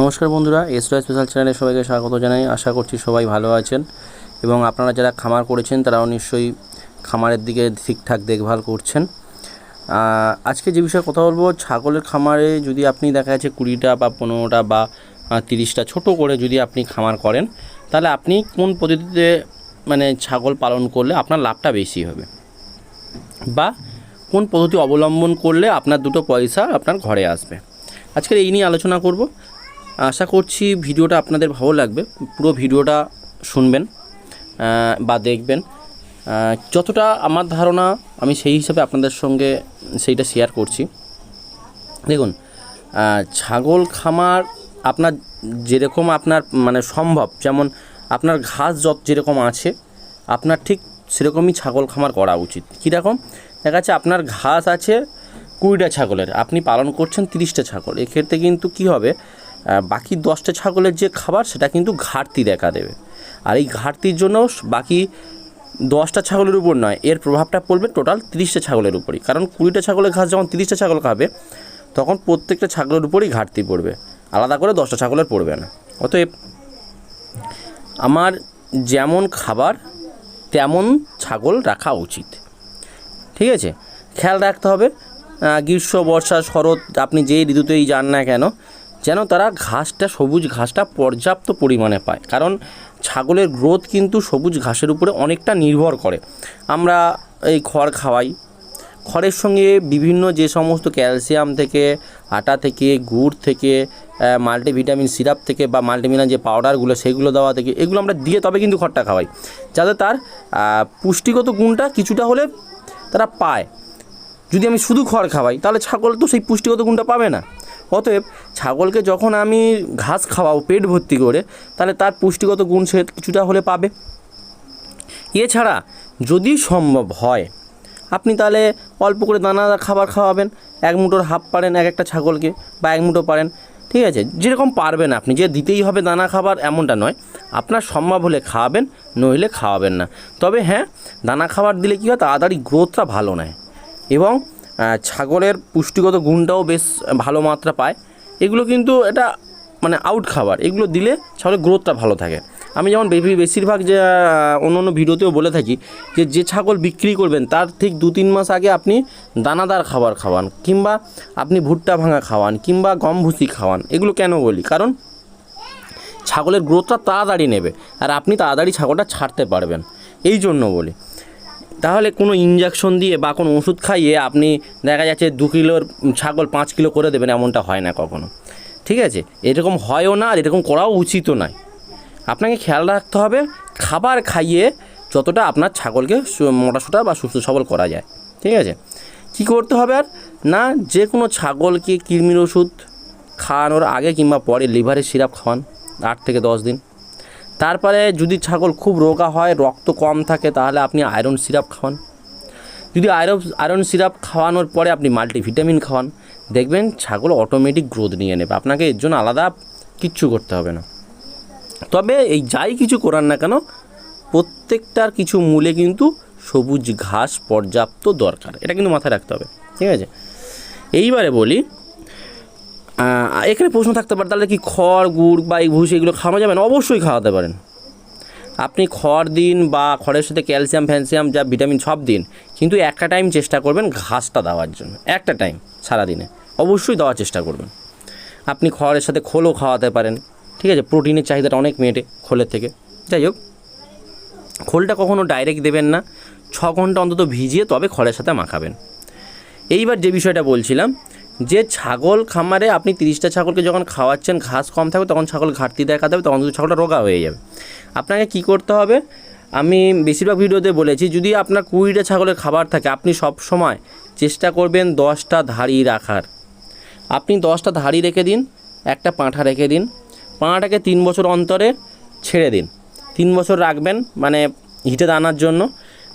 নমস্কার বন্ধুরা এসরা স্পেশাল চ্যানেলে সবাইকে স্বাগত জানাই। আশা করছি সবাই ভালো আছেন এবং আপনারা যারা খামার করেছেন, তারাও নিশ্চয়ই খামারের দিকে ঠিকঠাক দেখভাল করছেন। আজকে যে বিষয়ে কথা বলব, ছাগলের খামারে যদি আপনি দেখা যাচ্ছে কুড়িটা বা পনেরোটা বা তিরিশটা ছোট করে যদি আপনি খামার করেন, তাহলে আপনি কোন পদ্ধতিতে মানে ছাগল পালন করলে আপনার লাভটা বেশি হবে? বা কোন পদ্ধতি অবলম্বন করলে আপনার দুটো পয়সা আপনার ঘরে আসবে? আজকের এই নিয়ে আলোচনা করব। আশা করছি ভিডিওটা আপনাদের ভালো লাগবে। পুরো ভিডিওটা শুনবেন বা দেখবেন। যতটা আমার ধারণা, আমি সেই হিসাবে আপনাদের সঙ্গে সেইটা শেয়ার করছি। দেখুন ছাগল, খামার আপনার যেরকম আপনার মানে সম্ভব, যেমন আপনার ঘাস যত যেরকম আছে, আপনার ঠিক সেরকমই ছাগল খামার করা উচিত। কীরকম? দেখা যাচ্ছে আপনার ঘাস আছে কুড়িটা ছাগলের, আপনি পালন করছেন তিরিশটা ছাগল। এক্ষেত্রে কিন্তু কী হবে? বাকি দশটা ছাগলের যে খাবার, সেটা কিন্তু ঘাটতি দেখা দেবে। আর এই ঘাটতির জন্য বাকি দশটা ছাগলের উপর নয়, এর প্রভাবটা পড়বে টোটাল তিরিশটা ছাগলের উপরই। কারণ কুড়িটা ছাগলের ঘাস যখন তিরিশটা ছাগল খাবে, তখন প্রত্যেকটা ছাগলের উপরই ঘাটতি পড়বে। আলাদা করে দশটা ছাগলের পড়বে না। অতএব আমার যেমন খাবার, তেমন ছাগল রাখা উচিত। ঠিক আছে? খেয়াল রাখতে হবে। গ্রীষ্ম, বর্ষা, শরৎ, আপনি যেই ঋতুতেই যান না কেন যেন তারা ঘাসটা, সবুজ ঘাসটা পর্যাপ্ত পরিমাণে পায়। কারণ ছাগলের গ্রোথ কিন্তু সবুজ ঘাসের উপরে অনেকটা নির্ভর করে। আমরা এই খড় খাওয়াই। খড়ের সঙ্গে বিভিন্ন যে সমস্ত ক্যালসিয়াম থেকে, আটা থেকে, গুড় থেকে মাল্টিভিটামিন সিরাপ থেকে বা মাল্টিভিটামিন যে পাউডারগুলো সেগুলো দেওয়া থেকে, এগুলো আমরা দিয়ে তবে কিন্তু খড়টা খাওয়াই। যাতে তার পুষ্টিগত গুণটা কিছুটা হলে তারা পায়। যদি আমি শুধু খড় খাওয়াই, তাহলে ছাগল তো সেই পুষ্টিগত গুণটা পাবে না। অতএব ছাগলকে যখন আমি ঘাস খাওয়াবো পেট ভর্তি করে, তাহলে তার পুষ্টিগত গুণ সে কিছুটা হলে পাবে। এছাড়া যদি সম্ভব হয়, আপনি তাহলে অল্প করে দানাদার খাবার খাওয়াবেন, এক মুঠোর হাফ পারেন এক একটা ছাগলকে বা এক মুঠো পারেন, ঠিক আছে? যেরকম পারবেন আপনি, যে দিতেই হবে দানা খাবার এমনটা নয়। আপনার সম্ভব হলে খাওয়াবেন, নইলে খাওয়াবেন না। তবে হ্যাঁ দানা খাবার দিলে কী হয়? তাড়াতাড়ি গ্রোথটা ভালো নেয়। এবং ছাগলের পুষ্টিগত গুণটাও বেশ ভালো মাত্রা পায়। এগুলো কিন্তু এটা মানে আউট খাবার। এগুলো দিলে ছাগলের গ্রোথটা ভালো থাকে। আমি যেমন বেশি- বেশিরভাগ যে অন্য অন্য ভিডিওতেও বলে থাকি যে যে ছাগল বিক্রি করবেন, তার ঠিক দু তিন মাস আগে আপনি দানাদার খাবার খাওয়ান, কিংবা আপনি ভুট্টা ভাঙা খাওয়ান, কিংবা গম ভুসি খাওয়ান, এগুলো কেন বলি? কারণ ছাগলের গ্রোথটা তাড়াতাড়ি নেবে, আর আপনি তাড়াতাড়ি ছাগলটা ছাড়তে পারবেন। এই জন্য বলি। তাহলে কোনো ইঞ্জেকশন দিয়ে বা কোনো ওষুধ খাইয়ে আপনি দেখা যাচ্ছে দু কিলোর ছাগল পাঁচ কিলো করে দেবেন, এমনটা হয় না কখনো। ঠিক আছে? এরকম হয়ও না আর এরকম করাও উচিতও নয়। আপনাকে খেয়াল রাখতে হবে, খাবার খাইয়ে যতটা আপনার ছাগলকে মোটাসোটা বা সুস্থ সবল করা যায়। ঠিক আছে? কী করতে হবে আর? না, যে কোনো ছাগলকে কৃমির ওষুধ খাওয়ানোর আগে কিংবা পরে লিভারের সিরাপ খাওয়ান, আট থেকে দশ দিন। তারপরে যদি ছাগল খুব রোগা হয়, রক্ত কম থাকে, তাহলে আপনি আয়রন সিরাপ খাওয়ান। যদি আয়রন আয়রন সিরাপ খাওয়ানোর পরে আপনি মাল্টিভিটামিন খাওয়ান, দেখবেন ছাগল অটোমেটিক গ্রোথ নিয়ে নেবে। আপনাকে এর জন্য আলাদা কিচ্ছু করতে হবে না। তবে এই যাই কিছু করার না কেন, প্রত্যেকটার কিছু মূলে কিন্তু সবুজ ঘাস পর্যাপ্ত দরকার। এটা কিন্তু মাথায় রাখতে হবে। ঠিক আছে? এইবারে বলি এখানে প্রশ্ন থাকতে পারে, তাহলে কি খড়, গুড় বা এই ভুষি এগুলো খাওয়ানো যাবে না? অবশ্যই খাওয়াতে পারেন। আপনি খড় দিন বা খড়ের সাথে ক্যালসিয়াম, ফ্যালসিয়াম যা ভিটামিন সব দিন, কিন্তু একটা টাইম চেষ্টা করবেন ঘাসটা দেওয়ার জন্য। একটা টাইম সারাদিনে। অবশ্যই দেওয়ার চেষ্টা করবেন। আপনি খড়ের সাথে খোলও খাওয়াতে পারেন। ঠিক আছে, প্রোটিনের চাহিদাটা অনেক মেটে খোলের থেকে। যাই হোক, খোলটা কখনো ডাইরেক্ট দেবেন না। ছ ঘণ্টা অন্তত ভিজিয়ে তবে খড়ের সাথে মাখাবেন। এইবার যে বিষয়টা বলছিলাম যে ছাগল খামারে আপনি তিরিশটা ছাগলকে যখন খাওয়াচ্ছেন, ঘাস কম থাকবে, তখন ছাগল ঘাটতি দেখা দেবে, তখন ছাগলটা রোগা হয়ে যাবে। আপনাকে কি করতে হবে? আমি বেশিরভাগ ভিডিওতে বলেছি, যদি আপনার কুড়িটা ছাগলের খাবার থাকে, আপনি সব সময় চেষ্টা করবেন দশটা ধাড়ি রাখার। আপনি দশটা ধাড়ি রেখে দিন, একটা পাঁঠা রেখে দিন, পাঁঠাটাকে তিন বছর অন্তরে ছেড়ে দিন। তিন বছর রাখবেন মানে হিটে দানার জন্য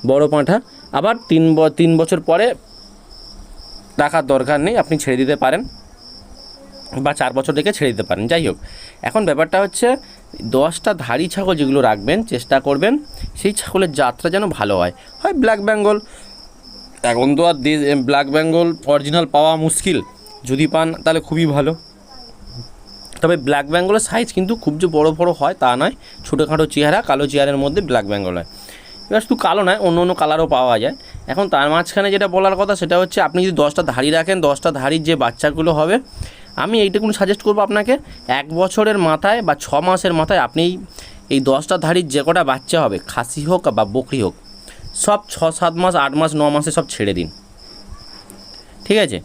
বড় পাঁঠা। আবার তিন তিন বছর পরে রাখার দরকার নেই, আপনি ছেড়ে দিতে পারেন বা চার বছর রেখে ছেড়ে দিতে পারেন। যাই হোক, এখন ব্যাপারটা হচ্ছে দশটা ধাড়ি ছাগল যেগুলো রাখবেন, চেষ্টা করবেন সেই ছাগলের যাত্রা যেন ভালো হয়। হয় ব্ল্যাক বেঙ্গল। এখন তো আর ব্ল্যাক বেঙ্গল অরিজিনাল পাওয়া মুশকিল। যদি পান তাহলে খুবই ভালো। তবে ব্ল্যাক বেঙ্গলের সাইজ কিন্তু খুব যে বড় বড় হয় তা নয়। ছোটোখাটো চেহারা, কালো চেহারার মধ্যে ব্ল্যাক বেঙ্গল হয়। এবার শুধু কালো নয়, অন্য অন্য কালারও পাওয়া যায়। এখন তার মাঝখানে যেটা বলার কথা সেটা হচ্ছে আপনি যদি দশটা ধাড়ি রাখেন, দশটা ধাড়ির যে বাচ্চাগুলো হবে, আমি এইটুকুন সাজেস্ট করব আপনাকে, এক বছরের মাথায় বা ছ মাসের মাথায় আপনি এই- দশটা ধাড়ির যে কটা বাচ্চা হবে, খাসি হোক বা বকরি হোক, সব ছ সাত মাস, আট মাস, ন মাসে সব ছেড়ে দিন। ঠিক আছে?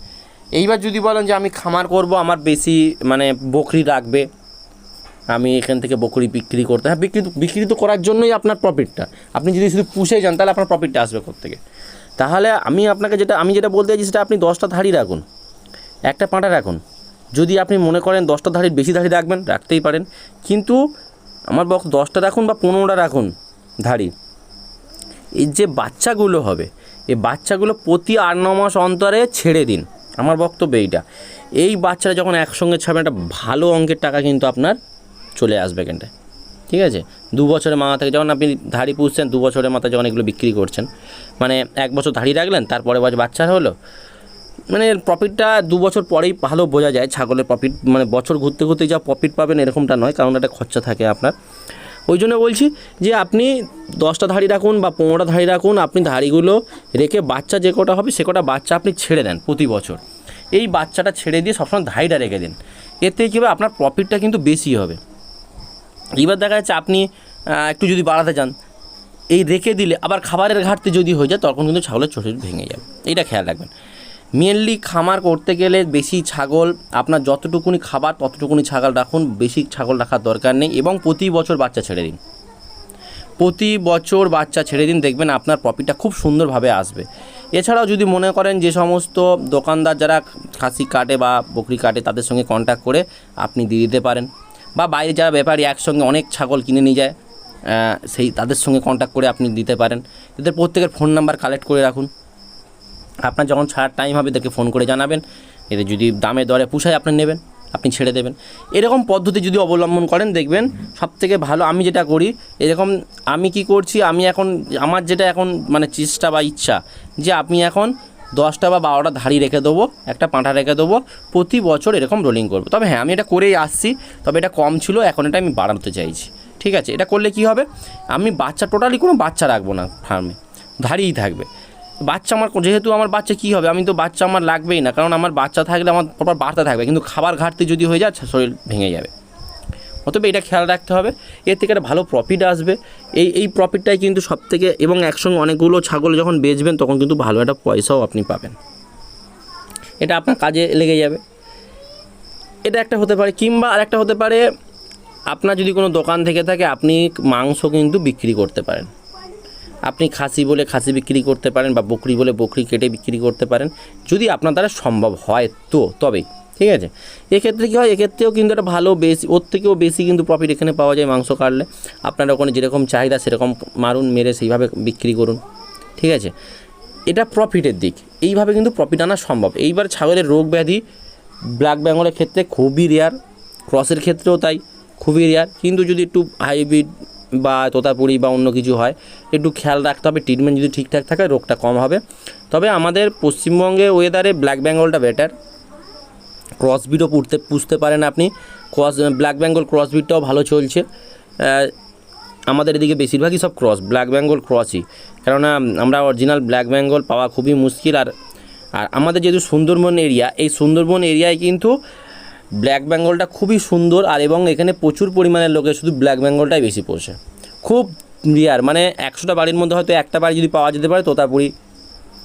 এইবার যদি বলেন যে আমি খামার করব, আমার বেশি মানে বকরি রাখবে আমি এখান থেকে বকরি বিক্রি করতে হ্যাঁ বিক্রি বিক্রি তো করার জন্যই আপনার প্রফিটটা আপনি যদি শুধু পুষে যান, তাহলে আপনার প্রফিটটা আসবে থেকে তাহলে আমি আপনাকে যেটা আমি যেটা বলতে চাইছি সেটা আপনি দশটা ধাড়ি রাখুন। একটা পাঁটা রাখুন। যদি আপনি মনে করেন দশটা ধাড়ির বেশি ধাড়ি রাখবেন, রাখতেই পারেন। কিন্তু আমার বক দশটা রাখুন বা পনেরোটা রাখুন ধাড়ি। এই যে বাচ্চাগুলো হবে, এই বাচ্চাগুলো প্রতি আট, ন মাস অন্তরে ছেড়ে দিন। আমার বক্তব্য এইটা। এই বাচ্চারা যখন একসঙ্গে ছাড়বেন, একটা ভালো অঙ্কের টাকা কিন্তু আপনার চলে আসবে এখানটায়। ঠিক আছে? দু বছরের মাথা থেকে যখন আপনি ধাড়ি পুষছেন, দু বছরের মাথায় যখন এগুলো বিক্রি করছেন মানে এক বছর ধাড়ি রাখলেন, তারপরে বছর বাচ্চা হলো মানে প্রফিটটা দু বছর পরেই ভালো বোঝা যায়, ছাগলের প্রফিট মানে বছর ঘুরতে ঘুরতে যা প্রফিট পাবেন এরকমটা নয়, কারণ একটা খরচা থাকে আপনার। ওই জন্য বলছি যে আপনি দশটা ধাড়ি রাখুন বা পনেরোটা ধাড়ি রাখুন, আপনি ধাড়িগুলো রেখে বাচ্চা যে কটা হবে, সে কটা বাচ্চা আপনি ছেড়ে দেন প্রতি বছর। এই বাচ্চাটা ছেড়ে দিয়ে সবসময় ধাড়িটা রেখে দিন। এতে কী হবে? আপনার প্রফিটটা কিন্তু বেশি হবে। এবার দেখা যাচ্ছে আপনি একটু যদি বাড়াতে চান এই রেখে দিলে আবার খাবারের ঘাটতি যদি হয়ে যায়, তখন কিন্তু ছাগলের ছোটো ভেঙে যাবে। এইটা খেয়াল রাখবেন। মেনলি খামার করতে গেলে বেশি ছাগল, আপনার যতটুকুনি খাবার, ততটুকুনি ছাগল রাখুন, বেশি ছাগল রাখার দরকার নেই এবং প্রতি বছর বাচ্চা ছেড়ে দিন। প্রতি বছর বাচ্চা ছেড়ে দিন, দেখবেন আপনার প্রফিটটা খুব সুন্দরভাবে আসবে। এছাড়াও যদি মনে করেন যে সমস্ত দোকানদার যারা খাসি কাটে বা বকরি কাটে, তাদের সঙ্গে কন্ট্যাক্ট করে আপনি দিয়ে দিতে পারেন। বা বাইরে যারা ব্যাপারী একসঙ্গে অনেক ছাগল কিনে নিয়ে যায় সেই তাদের সঙ্গে কন্ট্যাক্ট করে আপনি দিতে পারেন। এদের প্রত্যেকের ফোন নাম্বার কালেক্ট করে রাখুন। আপনার যখন ছাড়ার টাইম হবে তাকে ফোন করে জানাবেন। এদের যদি দামে দরে পুষায় আপনি নেবেন, আপনি ছেড়ে দেবেন। এরকম পদ্ধতি যদি অবলম্বন করেন, দেখবেন সব থেকে ভালো আমি যেটা করি, এরকম আমি কি করছি, আমি এখন, আমার যেটা এখন মানে চেষ্টা বা ইচ্ছা, যে আপনি এখন দশটা বা বারোটা ধাড়ি রেখে দেবো, একটা পাঁঠা রেখে দেবো, প্রতি বছর এরকম রোলিং করব। তবে হ্যাঁ আমি এটা করেই আসছি, তবে এটা কম ছিল, এখন এটা আমি বাড়াতে চাইছি। ঠিক আছে, এটা করলে কি হবে? আমি বাচ্চা টোটালি কোনো বাচ্চা রাখব না ফার্মে ধাড়িই থাকবে। বাচ্চা আমার, যেহেতু আমার বাচ্চা কী হবে? আমি তো বাচ্চা আমার লাগবেই না, কারণ আমার বাচ্চা থাকলে আমার প্রপার বাড়তে থাকবে, কিন্তু খাবার ঘাটতি যদি হয়ে যায়, শরীর ভেঙে যাবে। অতএব এটা খেয়াল রাখতে হবে। এর থেকে একটা ভালো প্রফিট আসবে। এই এই প্রফিটটাই কিন্তু সব থেকে এবং একসঙ্গে অনেকগুলো ছাগল যখন বেচবেন, তখন কিন্তু ভালো একটা পয়সাও আপনি পাবেন। এটা আপনার কাজে লেগে যাবে। এটা একটা হতে পারে কিংবা আরেকটা হতে পারে, আপনার যদি কোনো দোকান থেকে থাকে, আপনি মাংস কিন্তু বিক্রি করতে পারেন। আপনি খাসি বলে খাসি বিক্রি করতে পারেন বা বকরি বলে বকরি কেটে বিক্রি করতে পারেন। যদি আপনার দ্বারা সম্ভব হয় তো তবেই ঠিক আছে? এক্ষেত্রে কী হয়? এক্ষেত্রেও কিন্তু একটা ভালো বেশি ওর থেকেও বেশি কিন্তু প্রফিট এখানে পাওয়া যায় মাংস কাটলে। আপনারা ওখানে যেরকম চাহিদা সেরকম মারুন, মেরে সেইভাবে বিক্রি করুন। ঠিক আছে? এটা প্রফিটের দিক। এইভাবে কিন্তু প্রফিট আনা সম্ভব। এইবার ছাগলের রোগ ব্যাধি ব্ল্যাক বেঙ্গলের ক্ষেত্রে খুবই রেয়ার ক্রসের ক্ষেত্রেও তাই, খুবই রেয়ার কিন্তু যদি একটু হাইব্রিড বা তোতাপুরি বা অন্য কিছু হয়, একটু খেয়াল রাখতে হবে। ট্রিটমেন্ট যদি ঠিকঠাক থাকে, রোগটা কম হবে। তবে আমাদের পশ্চিমবঙ্গে ওয়েদারে ব্ল্যাক বেঙ্গলটা বেটার ক্রসবিটও পুড়তে, পুষতে পারেন আপনি। ক্রস ব্ল্যাক বেঙ্গল ক্রসবিটটাও ভালো চলছে। আমাদের এদিকে বেশিরভাগই সব ক্রস, ব্ল্যাক বেঙ্গল ক্রসই। কেননা আমরা অরিজিনাল ব্ল্যাক বেঙ্গল পাওয়া খুবই মুশকিল। আর আর আমাদের যেহেতু সুন্দরবন এরিয়া, এই সুন্দরবন এরিয়ায় কিন্তু ব্ল্যাক বেঙ্গলটা খুবই সুন্দর। আর এবং এখানে প্রচুর পরিমাণে লোকে শুধু ব্ল্যাক বেঙ্গলটাই বেশি পোষে। খুব রিয়ার মানে একশোটা বাড়ির মধ্যে হয়তো একটা বাড়ি যদি পাওয়া যেতে পারে, তোতাপুরি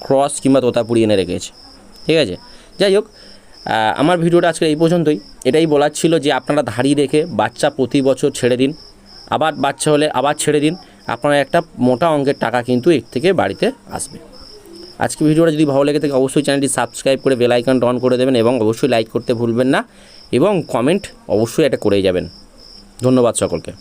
ক্রস কিংবা তোতাপুরি এনে রেখেছে। ঠিক আছে? যাই হোক আমার ভিডিওটা আজকে এই পর্যন্তই। এটাই বলার ছিল যে আপনারা ধাড়ি রেখে বাচ্চা প্রতি বছর ছেড়ে দিন। আবার বাচ্চা হলে আবার ছেড়ে দিন। আপনার একটা মোটা অঙ্কের টাকা কিন্তু এর থেকে বাড়িতে আসবে। আজকে ভিডিওটা যদি ভালো লেগে থাকে, অবশ্যই চ্যানেলটি সাবস্ক্রাইব করে বেল আইকনটা অন করে দেবেন এবং অবশ্যই লাইক করতে ভুলবেন না এবং কমেন্ট অবশ্যই এটা করেই যাবেন। ধন্যবাদ সকলকে।